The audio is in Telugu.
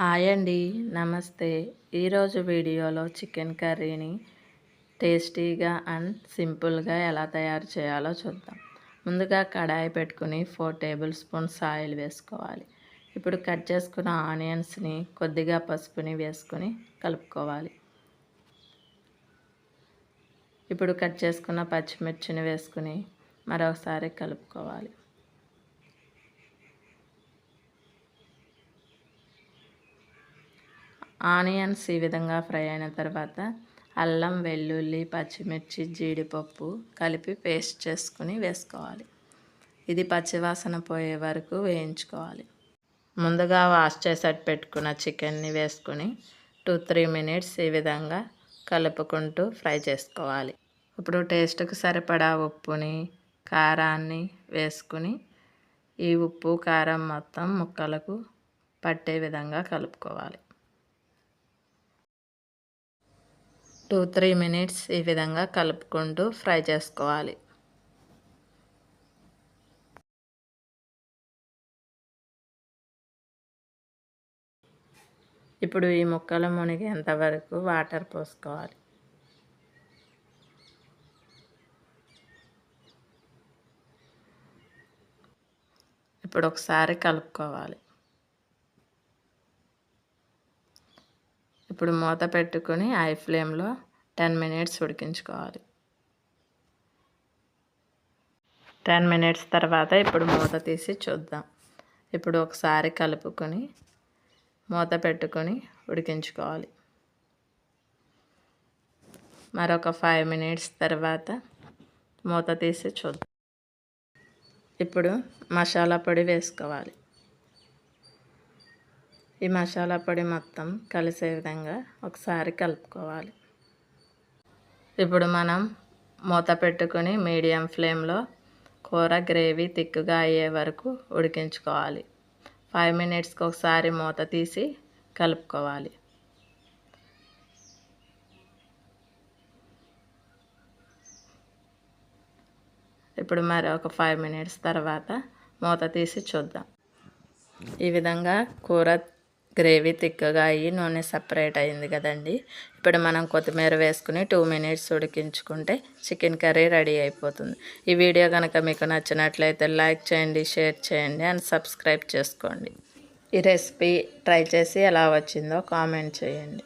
హాయ్ అండి నమస్తే. ఈరోజు వీడియోలో చికెన్ కర్రీని టేస్టీగా అండ్ సింపుల్గా ఎలా తయారు చేయాలో చూద్దాం. ముందుగా కడాయి పెట్టుకుని ఫోర్ టేబుల్ స్పూన్స్ ఆయిల్ వేసుకోవాలి. ఇప్పుడు కట్ చేసుకున్న ఆనియన్స్ని కొద్దిగా పసుపుని వేసుకొని కలుపుకోవాలి. ఇప్పుడు కట్ చేసుకున్న పచ్చిమిర్చిని వేసుకుని మరొకసారి కలుపుకోవాలి. ఆనియన్స్ ఈ విధంగా ఫ్రై అయిన తర్వాత అల్లం వెల్లుల్లి పచ్చిమిర్చి జీడిపప్పు కలిపి పేస్ట్ చేసుకుని వేసుకోవాలి. ఇది పచ్చివాసన పోయే వరకు వేయించుకోవాలి. ముందుగా వాష్ చేసేట్టు పెట్టుకున్న చికెన్ని వేసుకుని టూ త్రీ మినిట్స్ ఈ విధంగా కలుపుకుంటూ ఫ్రై చేసుకోవాలి. ఇప్పుడు టేస్ట్కు సరిపడా ఉప్పుని కారాన్ని వేసుకుని ఈ ఉప్పు కారం మొత్తం ముక్కలకు పట్టే విధంగా కలుపుకోవాలి. టూ త్రీ మినిట్స్ ఈ విధంగా కలుపుకుంటూ ఫ్రై చేసుకోవాలి. ఇప్పుడు ఈ ముక్కలు మునిగేంత వరకు వాటర్ పోసుకోవాలి. ఇప్పుడు ఒకసారి కలుపుకోవాలి. ఇప్పుడు మూత పెట్టుకొని హై ఫ్లేమ్లో టెన్ మినిట్స్ ఉడికించుకోవాలి. టెన్ మినిట్స్ తర్వాత ఇప్పుడు మూత తీసి చూద్దాం. ఇప్పుడు ఒకసారి కలుపుకొని మూత పెట్టుకొని ఉడికించుకోవాలి. మరొక ఫైవ్ మినిట్స్ తర్వాత మూత తీసి చూద్దాం. ఇప్పుడు మసాలా పొడి వేసుకోవాలి. ఈ మసాలా పొడి మొత్తం కలిసే విధంగా ఒకసారి కలుపుకోవాలి. ఇప్పుడు మనం మూత పెట్టుకుని మీడియం ఫ్లేమ్లో కూర గ్రేవీ తిక్కుగా అయ్యే వరకు ఉడికించుకోవాలి. ఫైవ్ మినిట్స్కి ఒకసారి మూత తీసి కలుపుకోవాలి. ఇప్పుడు మరి ఒక ఫైవ్ మినిట్స్ తర్వాత మూత తీసి చూద్దాం. ఈ విధంగా కూర గ్రేవీ తిక్కగా అయ్యి నూనె సపరేట్ అయింది కదండి. ఇప్పుడు మనం కొత్తిమీర వేసుకుని టూ మినిట్స్ ఉడికించుకుంటే చికెన్ కర్రీ రెడీ అయిపోతుంది. ఈ వీడియో కనుక మీకు నచ్చినట్లయితే లైక్ చేయండి షేర్ చేయండి అండ్ సబ్స్క్రైబ్ చేసుకోండి. ఈ రెసిపీ ట్రై చేసి ఎలా వచ్చిందో కామెంట్ చేయండి.